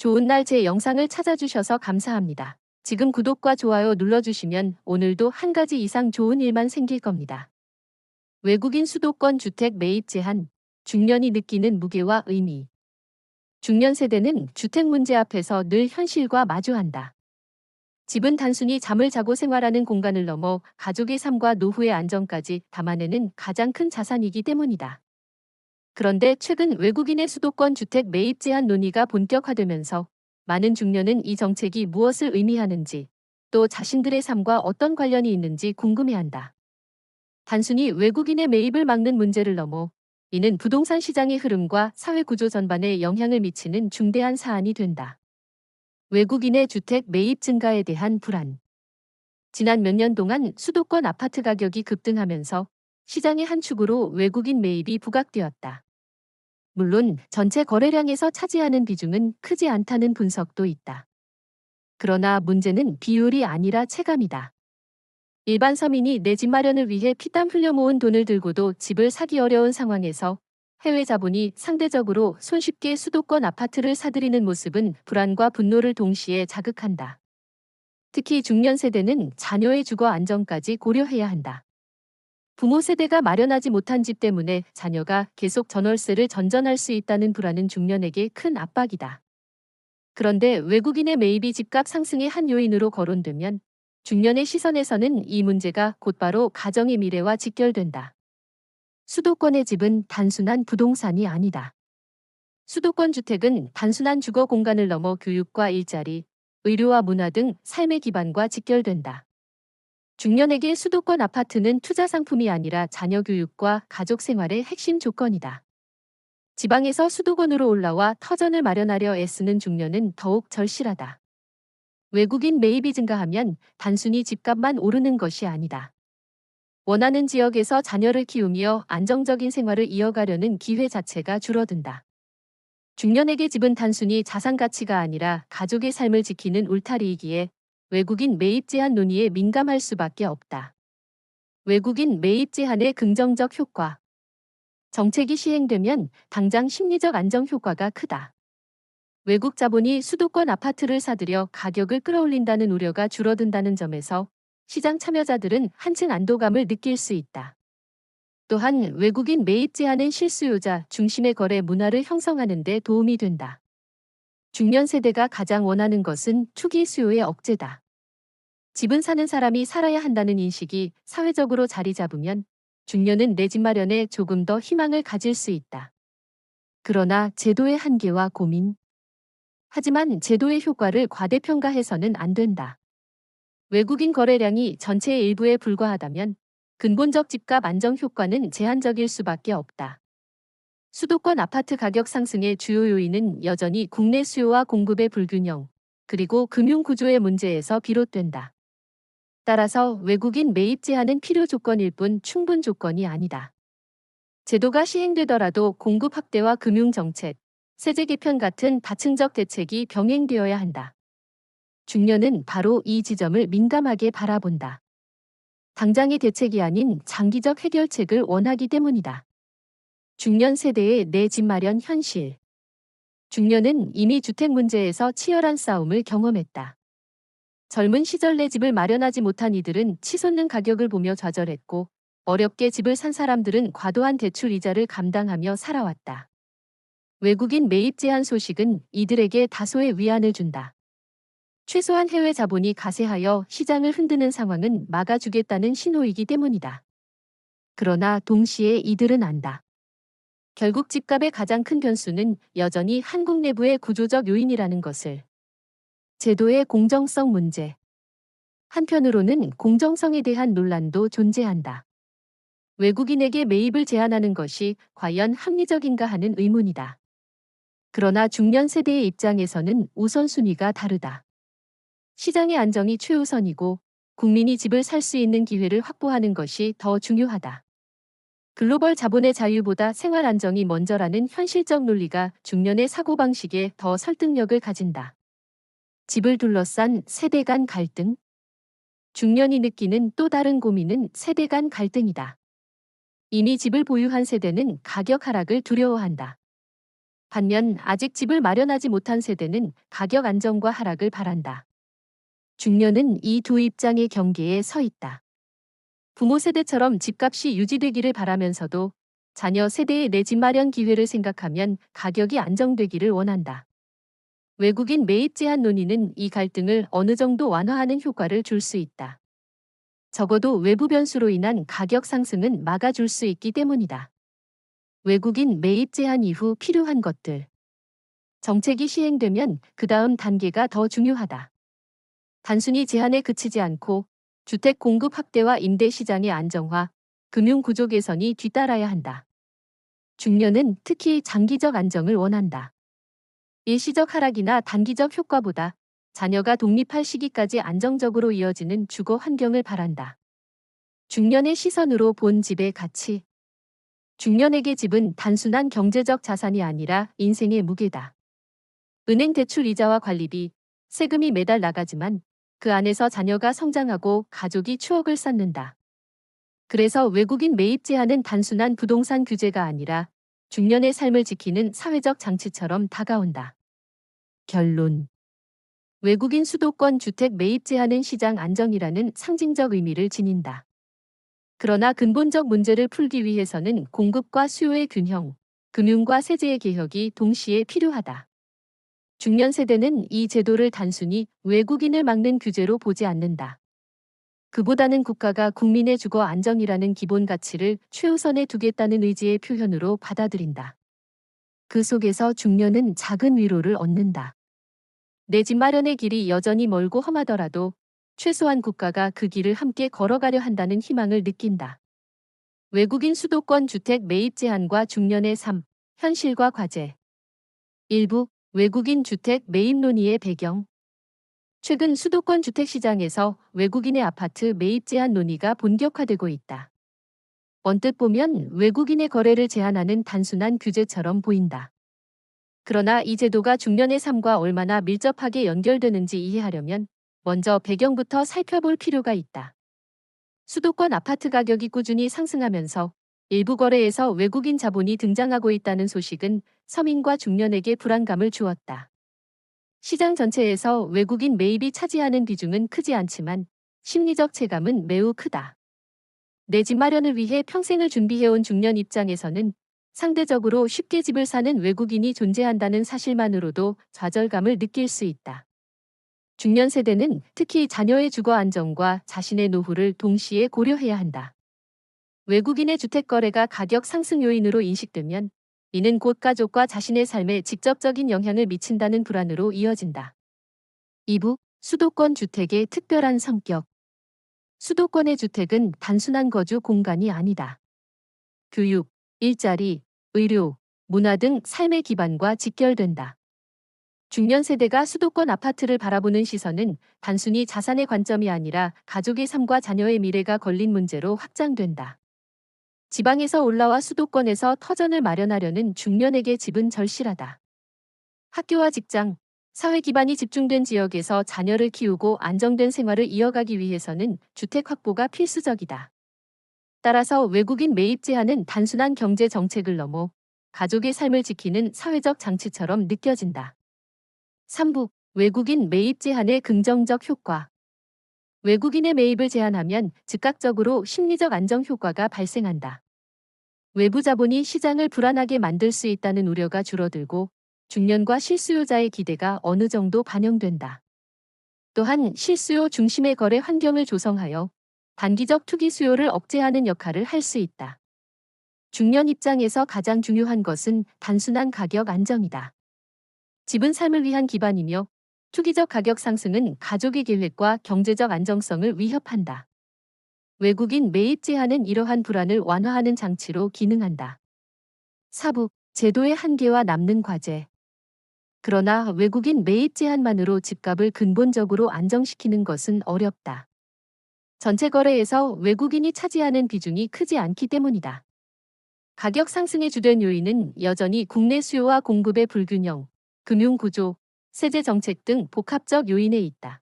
좋은 날 제 영상을 찾아주셔서 감사합니다. 지금 구독과 좋아요 눌러주시면 오늘도 한 가지 이상 좋은 일만 생길 겁니다. 외국인 수도권 주택 매입 제한, 중년이 느끼는 무게와 의미. 중년 세대는 주택 문제 앞에서 늘 현실과 마주한다. 집은 단순히 잠을 자고 생활하는 공간을 넘어 가족의 삶과 노후의 안정까지 담아내는 가장 큰 자산이기 때문이다. 그런데 최근 외국인의 수도권 주택 매입 제한 논의가 본격화되면서 많은 중년은 이 정책이 무엇을 의미하는지 또 자신들의 삶과 어떤 관련이 있는지 궁금해한다. 단순히 외국인의 매입을 막는 문제를 넘어 이는 부동산 시장의 흐름과 사회 구조 전반에 영향을 미치는 중대한 사안이 된다. 외국인의 주택 매입 증가에 대한 불안. 지난 몇 년 동안 수도권 아파트 가격이 급등하면서 시장의 한 축으로 외국인 매입이 부각되었다. 물론 전체 거래량에서 차지하는 비중은 크지 않다는 분석도 있다. 그러나 문제는 비율이 아니라 체감이다. 일반 서민이 내 집 마련을 위해 피땀 흘려 모은 돈을 들고도 집을 사기 어려운 상황에서 해외 자본이 상대적으로 손쉽게 수도권 아파트를 사들이는 모습은 불안과 분노를 동시에 자극한다. 특히 중년 세대는 자녀의 주거 안정까지 고려해야 한다. 부모 세대가 마련하지 못한 집 때문에 자녀가 계속 전월세를 전전할 수 있다는 불안은 중년에게 큰 압박이다. 그런데 외국인의 매입이 집값 상승의 한 요인으로 거론되면 중년의 시선에서는 이 문제가 곧바로 가정의 미래와 직결된다. 수도권의 집은 단순한 부동산이 아니다. 수도권 주택은 단순한 주거 공간을 넘어 교육과 일자리, 의료와 문화 등 삶의 기반과 직결된다. 중년에게 수도권 아파트는 투자 상품이 아니라 자녀 교육과 가족 생활의 핵심 조건이다. 지방에서 수도권으로 올라와 터전을 마련하려 애쓰는 중년은 더욱 절실하다. 외국인 매입이 증가하면 단순히 집값만 오르는 것이 아니다. 원하는 지역에서 자녀를 키우며 안정적인 생활을 이어가려는 기회 자체가 줄어든다. 중년에게 집은 단순히 자산 가치가 아니라 가족의 삶을 지키는 울타리이기에 외국인 매입 제한 논의에 민감할 수밖에 없다. 외국인 매입 제한의 긍정적 효과. 정책이 시행되면 당장 심리적 안정 효과가 크다. 외국 자본이 수도권 아파트를 사들여 가격을 끌어올린다는 우려가 줄어든다는 점에서 시장 참여자들은 한층 안도감을 느낄 수 있다. 또한 외국인 매입 제한은 실수요자 중심의 거래 문화를 형성하는 데 도움이 된다. 중년 세대가 가장 원하는 것은 투기 수요의 억제다. 집은 사는 사람이 살아야 한다는 인식이 사회적으로 자리 잡으면 중년은 내 집 마련에 조금 더 희망을 가질 수 있다. 그러나 제도의 한계와 고민. 하지만 제도의 효과를 과대평가해서는 안 된다. 외국인 거래량이 전체의 일부에 불과하다면 근본적 집값 안정 효과는 제한적일 수밖에 없다. 수도권 아파트 가격 상승의 주요 요인은 여전히 국내 수요와 공급의 불균형, 그리고 금융 구조의 문제에서 비롯된다. 따라서 외국인 매입 제한은 필요 조건일 뿐 충분 조건이 아니다. 제도가 시행되더라도 공급 확대와 금융 정책, 세제 개편 같은 다층적 대책이 병행되어야 한다. 중년은 바로 이 지점을 민감하게 바라본다. 당장의 대책이 아닌 장기적 해결책을 원하기 때문이다. 중년 세대의 내 집 마련 현실. 중년은 이미 주택 문제에서 치열한 싸움을 경험했다. 젊은 시절 내 집을 마련하지 못한 이들은 치솟는 가격을 보며 좌절했고 어렵게 집을 산 사람들은 과도한 대출 이자를 감당하며 살아왔다. 외국인 매입 제한 소식은 이들에게 다소의 위안을 준다. 최소한 해외 자본이 가세하여 시장을 흔드는 상황은 막아주겠다는 신호이기 때문이다. 그러나 동시에 이들은 안다. 결국 집값의 가장 큰 변수는 여전히 한국 내부의 구조적 요인이라는 것을. 제도의 공정성 문제. 한편으로는 공정성에 대한 논란도 존재한다. 외국인에게 매입을 제한하는 것이 과연 합리적인가 하는 의문이다. 그러나 중년 세대의 입장에서는 우선순위가 다르다. 시장의 안정이 최우선이고 국민이 집을 살 수 있는 기회를 확보하는 것이 더 중요하다. 글로벌 자본의 자유보다 생활 안정이 먼저라는 현실적 논리가 중년의 사고방식에 더 설득력을 가진다. 집을 둘러싼 세대 간 갈등. 중년이 느끼는 또 다른 고민은 세대 간 갈등이다. 이미 집을 보유한 세대는 가격 하락을 두려워한다. 반면 아직 집을 마련하지 못한 세대는 가격 안정과 하락을 바란다. 중년은 이 두 입장의 경계에 서 있다. 부모 세대처럼 집값이 유지되기를 바라면서도 자녀 세대의 내 집 마련 기회를 생각하면 가격이 안정되기를 원한다. 외국인 매입 제한 논의는 이 갈등을 어느 정도 완화하는 효과를 줄 수 있다. 적어도 외부 변수로 인한 가격 상승은 막아줄 수 있기 때문이다. 외국인 매입 제한 이후 필요한 것들. 정책이 시행되면 그 다음 단계가 더 중요하다. 단순히 제한에 그치지 않고 주택 공급 확대와 임대 시장의 안정화, 금융 구조 개선이 뒤따라야 한다. 중년은 특히 장기적 안정을 원한다. 일시적 하락이나 단기적 효과보다 자녀가 독립할 시기까지 안정적으로 이어지는 주거 환경을 바란다. 중년의 시선으로 본 집의 가치. 중년에게 집은 단순한 경제적 자산이 아니라 인생의 무게다. 은행 대출 이자와 관리비, 세금이 매달 나가지만 그 안에서 자녀가 성장하고 가족이 추억을 쌓는다. 그래서 외국인 매입 제한은 단순한 부동산 규제가 아니라 중년의 삶을 지키는 사회적 장치처럼 다가온다. 결론. 외국인 수도권 주택 매입 제한은 시장 안정이라는 상징적 의미를 지닌다. 그러나 근본적 문제를 풀기 위해서는 공급과 수요의 균형, 금융과 세제의 개혁이 동시에 필요하다. 중년 세대는 이 제도를 단순히 외국인을 막는 규제로 보지 않는다. 그보다는 국가가 국민의 주거 안정이라는 기본 가치를 최우선에 두겠다는 의지의 표현으로 받아들인다. 그 속에서 중년은 작은 위로를 얻는다. 내 집 마련의 길이 여전히 멀고 험하더라도 최소한 국가가 그 길을 함께 걸어가려 한다는 희망을 느낀다. 외국인 수도권 주택 매입 제한과 중년의 삶, 현실과 과제. 일부 외국인 주택 매입 논의의 배경. 최근 수도권 주택 시장에서 외국인의 아파트 매입 제한 논의가 본격화되고 있다. 언뜻 보면 외국인의 거래를 제한하는 단순한 규제처럼 보인다. 그러나 이 제도가 중년의 삶과 얼마나 밀접하게 연결되는지 이해하려면 먼저 배경부터 살펴볼 필요가 있다. 수도권 아파트 가격이 꾸준히 상승하면서 일부 거래에서 외국인 자본이 등장하고 있다는 소식은 서민과 중년에게 불안감을 주었다. 시장 전체에서 외국인 매입이 차지하는 비중은 크지 않지만 심리적 체감은 매우 크다. 내 집 마련을 위해 평생을 준비해온 중년 입장에서는 상대적으로 쉽게 집을 사는 외국인이 존재한다는 사실만으로도 좌절감을 느낄 수 있다. 중년 세대는 특히 자녀의 주거 안정과 자신의 노후를 동시에 고려해야 한다. 외국인의 주택 거래가 가격 상승 요인으로 인식되면 이는 곧 가족과 자신의 삶에 직접적인 영향을 미친다는 불안으로 이어진다. 2부 수도권 주택의 특별한 성격 수도권의 주택은 단순한 거주 공간이 아니다. 교육, 일자리, 의료, 문화 등 삶의 기반과 직결된다. 중년 세대가 수도권 아파트를 바라보는 시선은 단순히 자산의 관점이 아니라 가족의 삶과 자녀의 미래가 걸린 문제로 확장된다. 지방에서 올라와 수도권에서 터전을 마련하려는 중년에게 집은 절실하다. 학교와 직장, 사회 기반이 집중된 지역에서 자녀를 키우고 안정된 생활을 이어가기 위해서는 주택 확보가 필수적이다. 따라서 외국인 매입 제한은 단순한 경제 정책을 넘어 가족의 삶을 지키는 사회적 장치처럼 느껴진다. 3부 외국인 매입 제한의 긍정적 효과 외국인의 매입을 제한하면 즉각적으로 심리적 안정 효과가 발생한다. 외부 자본이 시장을 불안하게 만들 수 있다는 우려가 줄어들고 중년과 실수요자의 기대가 어느 정도 반영된다. 또한 실수요 중심의 거래 환경을 조성하여 단기적 투기 수요를 억제하는 역할을 할 수 있다. 중년 입장에서 가장 중요한 것은 단순한 가격 안정이다. 집은 삶을 위한 기반이며 투기적 가격 상승은 가족의 계획과 경제적 안정성을 위협한다. 외국인 매입 제한은 이러한 불안을 완화하는 장치로 기능한다. 4부 제도의 한계와 남는 과제 그러나 외국인 매입 제한만으로 집값을 근본적으로 안정시키는 것은 어렵다. 전체 거래에서 외국인이 차지하는 비중이 크지 않기 때문이다. 가격 상승의 주된 요인은 여전히 국내 수요와 공급의 불균형, 금융 구조, 세제 정책 등 복합적 요인에 있다.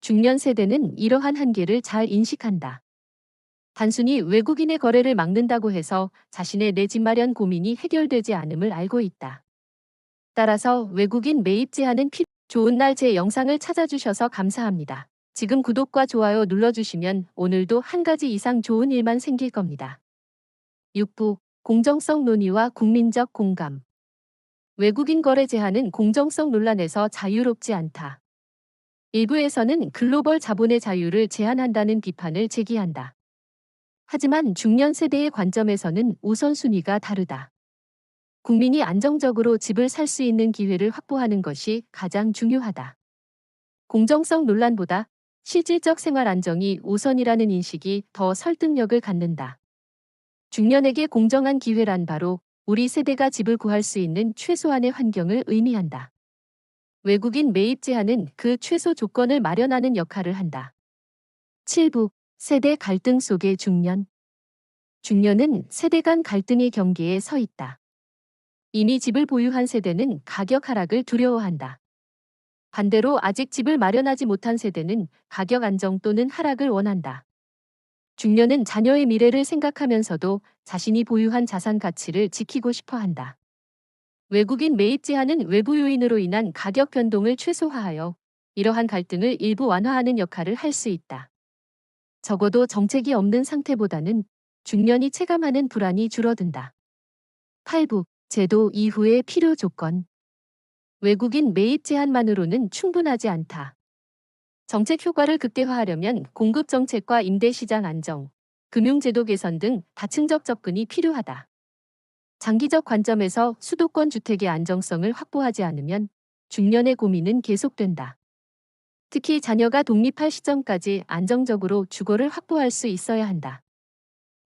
중년 세대는 이러한 한계를 잘 인식한다. 단순히 외국인의 거래를 막는다고 해서 자신의 내 집 마련 고민이 해결되지 않음을 알고 있다. 따라서 외국인 매입 제한은 필 좋은 날 제 영상을 찾아주셔서 감사합니다. 지금 구독과 좋아요 눌러주시면 오늘도 한 가지 이상 좋은 일만 생길 겁니다. 6부 공정성 논의와 국민적 공감 외국인 거래 제한은 공정성 논란에서 자유롭지 않다. 일부에서는 글로벌 자본의 자유를 제한한다는 비판을 제기한다. 하지만 중년 세대의 관점에서는 우선순위가 다르다. 국민이 안정적으로 집을 살 수 있는 기회를 확보하는 것이 가장 중요하다. 공정성 논란보다 실질적 생활 안정이 우선이라는 인식이 더 설득력을 갖는다. 중년에게 공정한 기회란 바로 우리 세대가 집을 구할 수 있는 최소한의 환경을 의미한다. 외국인 매입 제한은 그 최소 조건을 마련하는 역할을 한다. 7부 세대 갈등 속의 중년 중년은 세대 간 갈등의 경계에 서 있다. 이미 집을 보유한 세대는 가격 하락을 두려워한다. 반대로 아직 집을 마련하지 못한 세대는 가격 안정 또는 하락을 원한다. 중년은 자녀의 미래를 생각하면서도 자신이 보유한 자산 가치를 지키고 싶어 한다. 외국인 매입 제한은 외부 요인으로 인한 가격 변동을 최소화하여 이러한 갈등을 일부 완화하는 역할을 할 수 있다. 적어도 정책이 없는 상태보다는 중년이 체감하는 불안이 줄어든다. 8부 제도 이후의 필요 조건. 외국인 매입 제한만으로는 충분하지 않다. 정책 효과를 극대화하려면 공급 정책과 임대 시장 안정, 금융제도 개선 등 다층적 접근이 필요하다. 장기적 관점에서 수도권 주택의 안정성을 확보하지 않으면 중년의 고민은 계속된다. 특히 자녀가 독립할 시점까지 안정적으로 주거를 확보할 수 있어야 한다.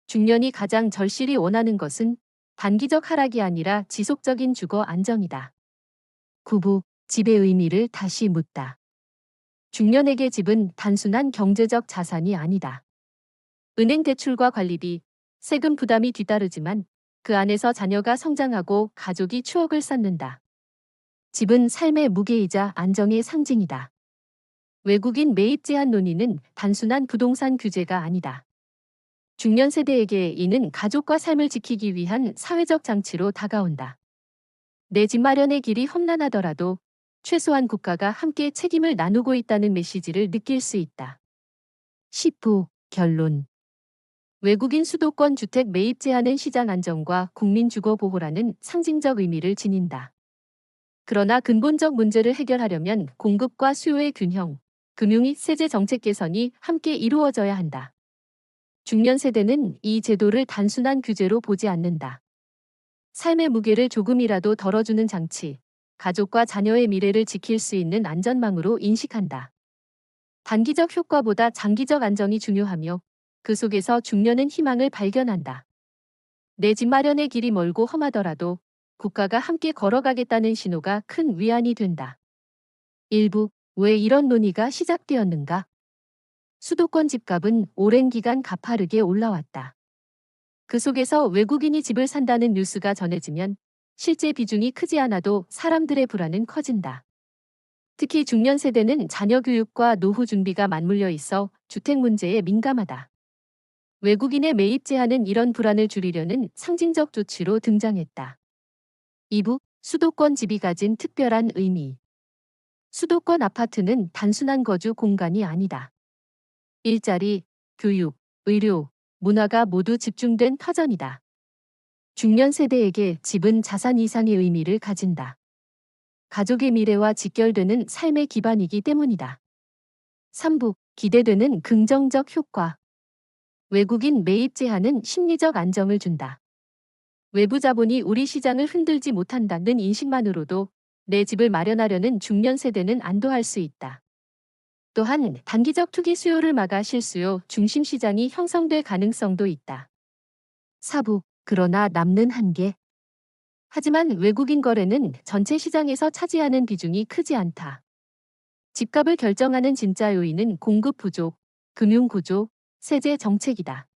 중년이 가장 절실히 원하는 것은 단기적 하락이 아니라 지속적인 주거 안정이다. 9부 집의 의미를 다시 묻다. 중년에게 집은 단순한 경제적 자산이 아니다. 은행 대출과 관리비, 세금 부담이 뒤따르지만 그 안에서 자녀가 성장하고 가족이 추억을 쌓는다. 집은 삶의 무게이자 안정의 상징이다. 외국인 매입 제한 논의는 단순한 부동산 규제가 아니다. 중년 세대에게 이는 가족과 삶을 지키기 위한 사회적 장치로 다가온다. 내 집 마련의 길이 험난하더라도 최소한 국가가 함께 책임을 나누고 있다는 메시지를 느낄 수 있다. 10부 결론 외국인 수도권 주택 매입 제한은 시장 안정과 국민 주거 보호라는 상징적 의미를 지닌다. 그러나 근본적 문제를 해결하려면 공급과 수요의 균형, 금융 및 세제 정책 개선이 함께 이루어져야 한다. 중년 세대는 이 제도를 단순한 규제로 보지 않는다. 삶의 무게를 조금이라도 덜어주는 장치, 가족과 자녀의 미래를 지킬 수 있는 안전망으로 인식한다. 단기적 효과보다 장기적 안정이 중요하며 그 속에서 중년은 희망을 발견한다. 내 집 마련의 길이 멀고 험하더라도 국가가 함께 걸어가겠다는 신호가 큰 위안이 된다. 일부, 왜 이런 논의가 시작되었는가? 수도권 집값은 오랜 기간 가파르게 올라왔다. 그 속에서 외국인이 집을 산다는 뉴스가 전해지면 실제 비중이 크지 않아도 사람들의 불안은 커진다. 특히 중년 세대는 자녀 교육과 노후 준비가 맞물려 있어 주택 문제에 민감하다. 외국인의 매입 제한은 이런 불안을 줄이려는 상징적 조치로 등장했다. 2부 수도권 집이 가진 특별한 의미. 수도권 아파트는 단순한 거주 공간이 아니다. 일자리, 교육, 의료, 문화가 모두 집중된 터전이다. 중년 세대에게 집은 자산 이상의 의미를 가진다. 가족의 미래와 직결되는 삶의 기반이기 때문이다. 3부 기대되는 긍정적 효과 외국인 매입 제한은 심리적 안정을 준다. 외부 자본이 우리 시장을 흔들지 못한다는 인식만으로도 내 집을 마련하려는 중년 세대는 안도할 수 있다. 또한 단기적 투기 수요를 막아 실수요 중심 시장이 형성될 가능성도 있다. 4부 그러나 남는 한계. 하지만 외국인 거래는 전체 시장에서 차지하는 비중이 크지 않다. 집값을 결정하는 진짜 요인은 공급 부족, 금융 구조, 세제 정책이다.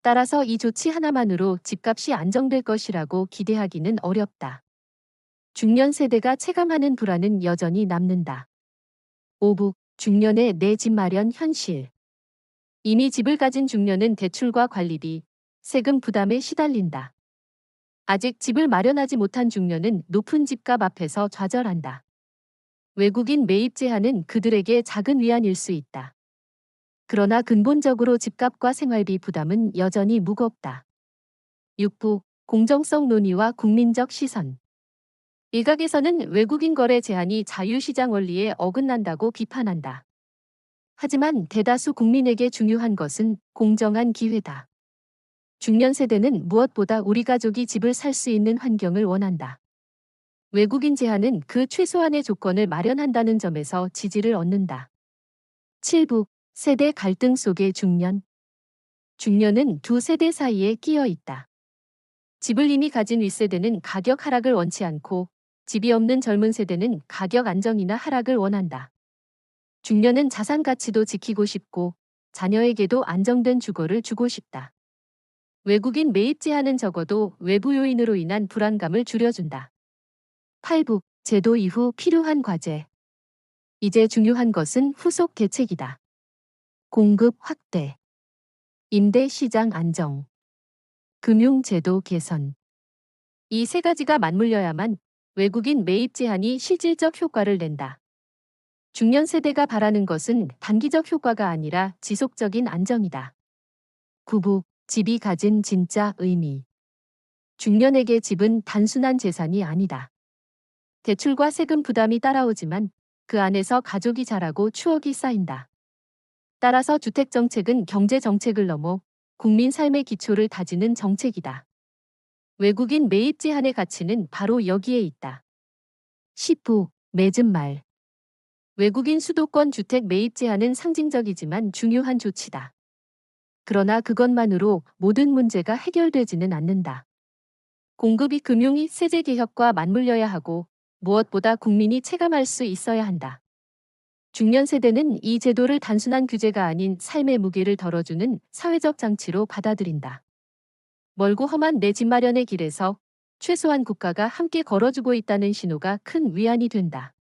따라서 이 조치 하나만으로 집값이 안정될 것이라고 기대하기는 어렵다. 중년 세대가 체감하는 불안은 여전히 남는다. 5부 중년의 내 집 마련 현실. 이미 집을 가진 중년은 대출과 관리비, 세금 부담에 시달린다. 아직 집을 마련하지 못한 중년은 높은 집값 앞에서 좌절한다. 외국인 매입 제한은 그들에게 작은 위안일 수 있다. 그러나 근본적으로 집값과 생활비 부담은 여전히 무겁다. 6부 공정성 논의와 국민적 시선 일각에서는 외국인 거래 제한이 자유시장 원리에 어긋난다고 비판한다. 하지만 대다수 국민에게 중요한 것은 공정한 기회다. 중년 세대는 무엇보다 우리 가족이 집을 살 수 있는 환경을 원한다. 외국인 제한은 그 최소한의 조건을 마련한다는 점에서 지지를 얻는다. 7부 세대 갈등 속의 중년 중년은 두 세대 사이에 끼어 있다. 집을 이미 가진 윗세대는 가격 하락을 원치 않고 집이 없는 젊은 세대는 가격 안정이나 하락을 원한다. 중년은 자산 가치도 지키고 싶고 자녀에게도 안정된 주거를 주고 싶다. 외국인 매입 제한은 적어도 외부 요인으로 인한 불안감을 줄여준다. 8부 제도 이후 필요한 과제 이제 중요한 것은 후속 대책이다. 공급 확대 임대 시장 안정 금융 제도 개선 이 세 가지가 맞물려야만 외국인 매입 제한이 실질적 효과를 낸다. 중년 세대가 바라는 것은 단기적 효과가 아니라 지속적인 안정이다. 9부 집이 가진 진짜 의미 중년에게 집은 단순한 재산이 아니다. 대출과 세금 부담이 따라오지만 그 안에서 가족이 자라고 추억이 쌓인다. 따라서 주택정책은 경제정책을 넘어 국민 삶의 기초를 다지는 정책이다. 외국인 매입 제한의 가치는 바로 여기에 있다. 10부 맺은 말 외국인 수도권 주택 매입 제한은 상징적이지만 중요한 조치다. 그러나 그것만으로 모든 문제가 해결되지는 않는다. 공급이 금융이 세제 개혁과 맞물려야 하고 무엇보다 국민이 체감할 수 있어야 한다. 중년 세대는 이 제도를 단순한 규제가 아닌 삶의 무게를 덜어주는 사회적 장치로 받아들인다. 멀고 험한 내 집 마련의 길에서 최소한 국가가 함께 걸어주고 있다는 신호가 큰 위안이 된다.